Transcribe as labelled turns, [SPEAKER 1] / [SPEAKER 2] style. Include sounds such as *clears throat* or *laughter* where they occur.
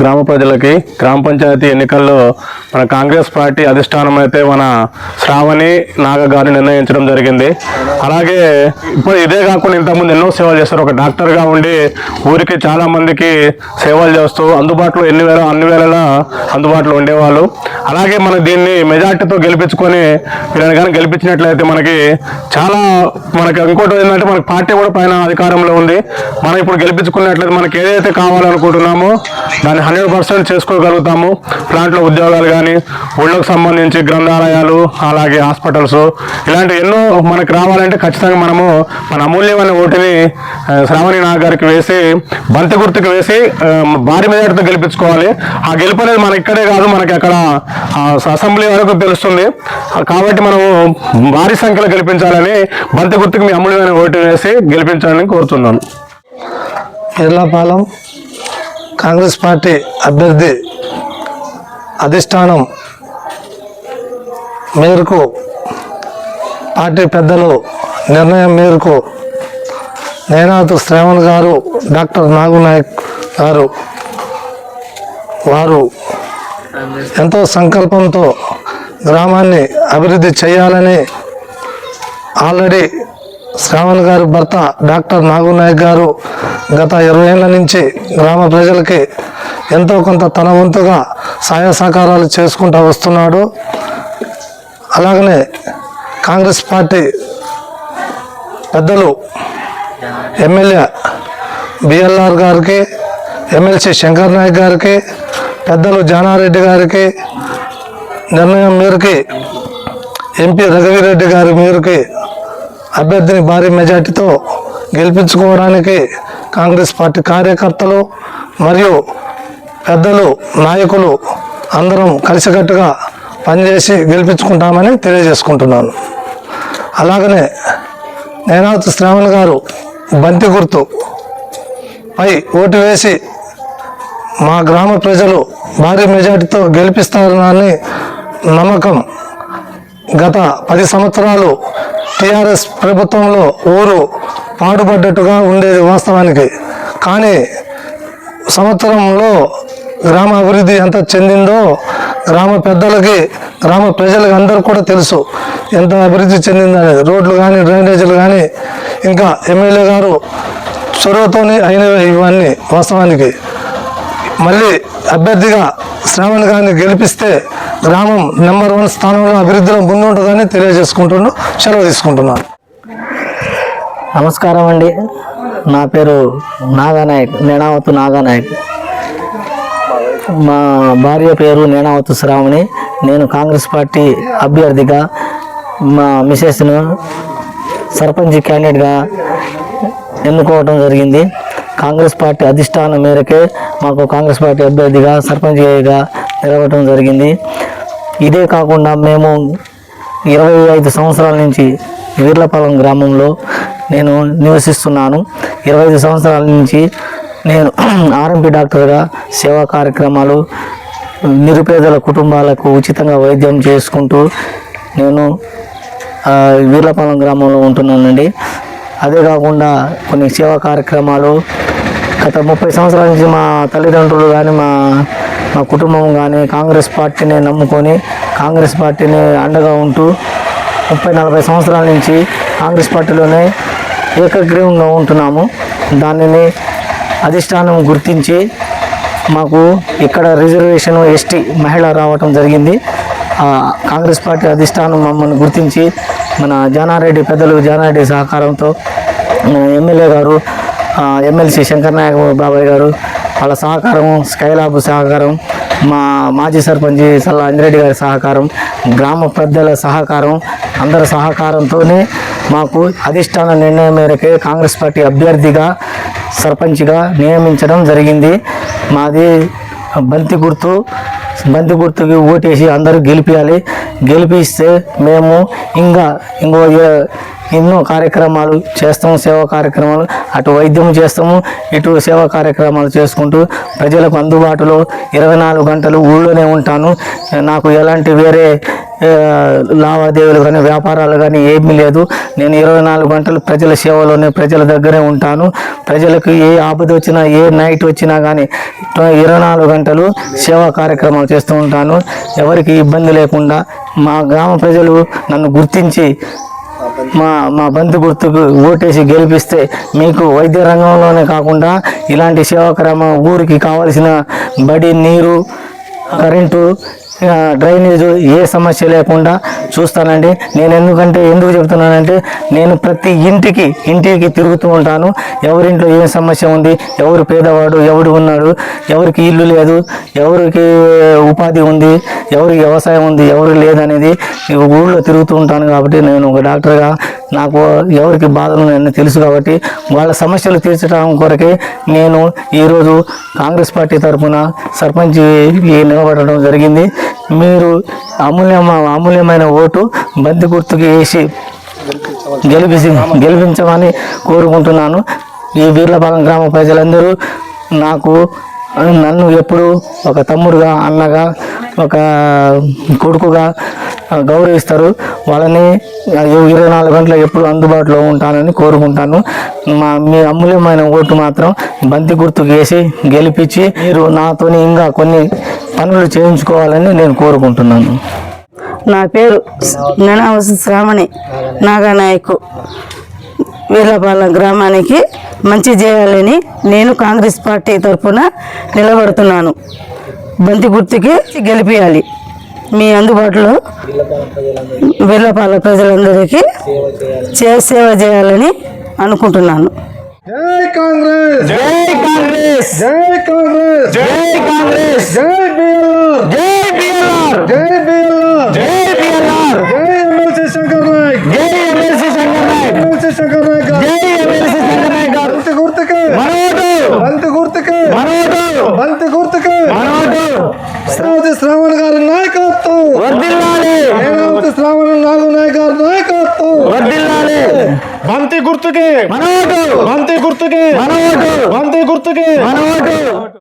[SPEAKER 1] గ్రామ ప్రజలకి గ్రామ పంచాయతీ ఎన్నికల్లో మన కాంగ్రెస్ పార్టీ అధిష్టానం అయితే మన శ్రావణి నాగ గారిని నిర్ణయించడం జరిగింది. అలాగే ఇప్పుడు ఇదే కాకుండా ఇంతకుముందు ఎన్నో సేవలు చేస్తారు ఒక డాక్టర్గా ఉండి ఊరికి చాలా మందికి సేవలు చేస్తూ అందుబాటులో ఎన్ని వేల అన్ని వేల అందుబాటులో ఉండేవాళ్ళు. అలాగే మన దీన్ని మెజార్టీతో గెలిపించుకొని వీళ్ళని కానీ గెలిపించినట్లయితే మనకి చాలా మనకి ఇంకోటి ఏంటంటే మనకి పార్టీ కూడా పైన అధికారంలో ఉంది. మనం ఇప్పుడు గెలిపించుకున్నట్లయితే మనకి ఏదైతే కావాలనుకుంటున్నామో దాన్ని హండ్రెడ్ పర్సెంట్ చేసుకోగలుగుతాము. ప్లాంట్లో ఉద్యోగాలు కానీ ఊళ్ళోకి సంబంధించి గ్రంథాలయాలు అలాగే హాస్పిటల్స్ ఇలాంటి ఎన్నో మనకు రావాలంటే ఖచ్చితంగా మనము మన అమూల్యమైన ఓటుని శ్రావణి నాగారికి వేసి బంతి గుర్తుకు వేసి భారీ మెజార్టీతో గెలిపించుకోవాలి. ఆ గెలుపు అనేది మన ఇక్కడే కాదు మనకి అక్కడ అసెంబ్లీ వరకు తెలుస్తుంది. కాబట్టి మనము భారీ సంఖ్యలో గెలిపించాలని బంతి గుర్తుకు మీ అమూల్యమైన ఓటు వేసి గెలిపించాలని కోరుతున్నాను.
[SPEAKER 2] ఎర్లాపాలెం కాంగ్రెస్ పార్టీ అభ్యర్థి అధిష్టానం మేరకు పార్టీ పెద్దలు నిర్ణయం మేరకు నేనాథ్ శ్రావణ్ గారు డాక్టర్ నాగునాయక్ గారు వారు ఎంతో సంకల్పంతో గ్రామాన్ని అభివృద్ధి చేయాలని ఆల్రెడీ శ్రావణ్ గారి భర్త డాక్టర్ నాగునాయక్ గారు గత ఇరవై ఏళ్ళ నుంచి గ్రామ ప్రజలకి ఎంతో కొంత తన వంతుగా సహాయ సహకారాలు చేసుకుంటూ వస్తున్నాడు. అలాగనే కాంగ్రెస్ పార్టీ పెద్దలు ఎమ్మెల్యే బిఎల్ఆర్ గారికి ఎమ్మెల్సీ శంకర్ నాయక్ గారికి పెద్దలు జానారెడ్డి గారికి నిర్ణయం మేరకి ఎంపీ రఘువీరెడ్డి గారి మేరకి అభ్యర్థిని భారీ మెజార్టీతో గెలిపించుకోవడానికి కాంగ్రెస్ పార్టీ కార్యకర్తలు మరియు పెద్దలు నాయకులు అందరం కలిసికట్టుగా పనిచేసి గెలిపించుకుంటామని తెలియజేసుకుంటున్నాను. అలాగనే నేనాథ్ శ్రావణ్ గారు బంతి గుర్తు పై ఓటు వేసి మా గ్రామ ప్రజలు భారీ మెజార్టీతో గెలిపిస్తారని నమ్మకం గత పది సంవత్సరాలు టీఆర్ఎస్ ప్రభుత్వంలో ఊరు పాడుపడ్డట్టుగా ఉండేది వాస్తవానికి. కానీ సంవత్సరంలో గ్రామ అభివృద్ధి ఎంత చెందిందో గ్రామ పెద్దలకి గ్రామ ప్రజలకి అందరూ కూడా తెలుసు ఎంత అభివృద్ధి చెందిందనేది. రోడ్లు కానీ డ్రైనేజీలు కానీ ఇంకా ఎమ్మెల్యే గారు చొరవతోనే అయినవి ఇవన్నీ వాస్తవానికి. మళ్ళీ అభ్యర్థిగా శ్రావణ్ గారిని గెలిపిస్తే గ్రామం నెంబర్ వన్ స్థానంలో అభివృద్ధిలో ముందుంటుందని తెలియజేసుకుంటున్నాను సెలవు తీసుకుంటున్నాను.
[SPEAKER 3] నమస్కారం అండి. నా పేరు నాగానాయక్ నేనావతు నాగానాయక్. మా భార్య పేరు నేనావతు శ్రావణి. నేను కాంగ్రెస్ పార్టీ అభ్యర్థిగా మా మిసెస్ను సర్పంచ్ క్యాండిడేట్గా ఎన్నుకోవడం జరిగింది. కాంగ్రెస్ పార్టీ అధిష్టానం మేరకే మాకు కాంగ్రెస్ పార్టీ అభ్యర్థిగా సర్పంచ్గా నిలవటం జరిగింది. ఇదే కాకుండా మేము ఇరవై ఐదు సంవత్సరాల నుంచి వీర్లపాలెం గ్రామంలో నేను నివసిస్తున్నాను. ఇరవై ఐదు సంవత్సరాల నుంచి నేను *clears throat* ఆర్ఎంపీ డాక్టర్గా సేవా కార్యక్రమాలు నిరుపేదల కుటుంబాలకు ఉచితంగా వైద్యం చేసుకుంటూ నేను వీర్లపాలెం గ్రామంలో ఉంటున్నానండి. అదే కాకుండా కొన్ని సేవా కార్యక్రమాలు గత ముప్పై సంవత్సరాల నుంచి మా తల్లిదండ్రులు కానీ మా మా కుటుంబం కానీ కాంగ్రెస్ పార్టీని నమ్ముకొని కాంగ్రెస్ పార్టీని అండగా ఉంటూ ముప్పై నలభై సంవత్సరాల నుంచి కాంగ్రెస్ పార్టీలోనే ఏకగ్రీవంగా ఉంటున్నాము. దానిని అధిష్టానం గుర్తించి మాకు ఇక్కడ రిజర్వేషన్ ఎస్టీ మహిళ రావటం జరిగింది. ఆ, కాంగ్రెస్ పార్టీ అధిష్టానం మమ్మల్ని గుర్తించి మన జానారెడ్డి పెద్దలు జానారెడ్డి సహకారంతో ఎమ్మెల్యే గారు ఎమ్మెల్సీ శంకర్ నాయక్ బాబాయ్ గారు వాళ్ళ సహకారం స్కైలాబ్ సహకారం మా మాజీ సర్పంచ్ సల్లా అంజిరెడ్డి గారి సహకారం గ్రామ పెద్దల సహకారం అందరి సహకారంతోనే మాకు అధిష్టాన నిర్ణయం మేరకే కాంగ్రెస్ పార్టీ అభ్యర్థిగా సర్పంచ్గా నియమించడం జరిగింది. మాది బంతి గుర్తు బంతి గుర్తుకి ఓటేసి అందరూ గెలిపించాలి గెలిపిస్తే మేము ఇంకా ఇంకో ఎన్నో కార్యక్రమాలు చేస్తాము సేవా కార్యక్రమాలు. అటు వైద్యం చేస్తాము ఇటు సేవా కార్యక్రమాలు చేసుకుంటూ ప్రజలకు అందుబాటులో ఇరవై నాలుగు గంటలు ఊళ్ళోనే ఉంటాను. నాకు ఎలాంటి వేరే లావాదేవీలు కానీ వ్యాపారాలు కానీ ఏమీ లేదు. నేను ఇరవై నాలుగు గంటలు ప్రజల సేవలోనే ప్రజల దగ్గరే ఉంటాను. ప్రజలకు ఏ ఆపద వచ్చినా ఏ నైట్ వచ్చినా కానీ ఇరవై నాలుగు గంటలు సేవా కార్యక్రమాలు చేస్తూ ఉంటాను. ఎవరికి ఇబ్బంది లేకుండా మా గ్రామ ప్రజలు నన్ను గుర్తించి మా మా బంధు గుర్తుకు ఓటేసి గెలిపిస్తే మీకు వైద్య రంగంలోనే కాకుండా ఇలాంటి సేవాక్రమ ఊరికి కావాల్సిన బడి నీరు కరెంటు డ్రైనేజు ఏ సమస్య లేకుండా చూస్తానండి. నేను ఎందుకంటే ఎందుకు చెప్తున్నానంటే నేను ప్రతి ఇంటికి ఇంటికి తిరుగుతూ ఉంటాను. ఎవరింట్లో ఏం సమస్య ఉంది ఎవరు పేదవాడు ఎవడు ఉన్నాడు ఎవరికి ఇల్లు లేదు ఎవరికి ఉపాధి ఉంది ఎవరికి వ్యవసాయం ఉంది ఎవరు లేదనేది ఊళ్ళో తిరుగుతూ ఉంటాను కాబట్టి నేను ఒక డాక్టర్గా నాకు ఎవరికి బాధలు నేను తెలుసు కాబట్టి వాళ్ళ సమస్యలు తీర్చడం కొరకే నేను ఈరోజు కాంగ్రెస్ పార్టీ తరఫున సర్పంచ్ నిలబడడం జరిగింది. మీరు అమూల్యమ అమూల్యమైన ఓటు బంతి గుర్తుకు వేసి గెలిపించి గెలిపించమని కోరుకుంటున్నాను. ఈ వీర్లపాలెం గ్రామ ప్రజలందరూ నాకు నన్ను ఎప్పుడు ఒక తమ్ముడుగా అన్నగా ఒక కొడుకుగా గౌరవిస్తారు. వాళ్ళని ఇరవై నాలుగు గంటలు ఎప్పుడు అందుబాటులో ఉంటానని కోరుకుంటాను. మా మీ అమూల్యమైన ఓటు మాత్రం బంతి గుర్తు వేసి గెలిపించి మీరు నాతోని ఇంకా కొన్ని పనులు చేయించుకోవాలని నేను కోరుకుంటున్నాను.
[SPEAKER 4] నా పేరు నెనావసి శ్రావణి నాగనాయకు. వీర్లపాలెం గ్రామానికి మంచి చేయాలని నేను కాంగ్రెస్ పార్టీ తరఫున నిలబడుతున్నాను. బంతి గుర్తుకి గెలిపించాలి మీ అందుబాటులో వీర్లపాలెం ప్రజలందరికీ చే- సేవ చేయాలని అనుకుంటున్నాను.
[SPEAKER 2] జై కాంగ్రెస్!
[SPEAKER 3] జై కాంగ్రెస్!
[SPEAKER 2] జై కాంగ్రెస్!
[SPEAKER 3] జై కాంగ్రెస్!
[SPEAKER 2] జై బిఎల్ఆర్
[SPEAKER 3] జై బిఎల్ఆర్
[SPEAKER 2] జై బిఎల్ఆర్
[SPEAKER 3] జై బిఎల్ఆర్
[SPEAKER 2] జై ఎమ్మెల్సీ శంకర్ నాయక్
[SPEAKER 3] జై ఎమ్మెల్సీ శంకర్ నాయక్
[SPEAKER 2] ఎమ్మెల్సీ శంకర్ నాయక్ గారు
[SPEAKER 3] జై ఎమ్మెల్సీ శంకర్ నాయక్ గారు
[SPEAKER 2] బంతి గుర్తుకే
[SPEAKER 3] మనోడు
[SPEAKER 2] బంతి గుర్తుకే
[SPEAKER 3] మనోడు
[SPEAKER 2] బంతి గుర్తుకే
[SPEAKER 3] మనోడు
[SPEAKER 2] శ్రావతి శ్రావణ్ గారి నాయకత్వం. శ్రావతి శ్రావణ్ నాగు నాయక్ గారి నాయకత్వం బంతి గుర్తుకే.
[SPEAKER 3] మనోడు
[SPEAKER 2] బంతి గుర్తుకే.
[SPEAKER 3] మనోడు
[SPEAKER 2] బంతి గుర్తుకే.
[SPEAKER 3] మనోడు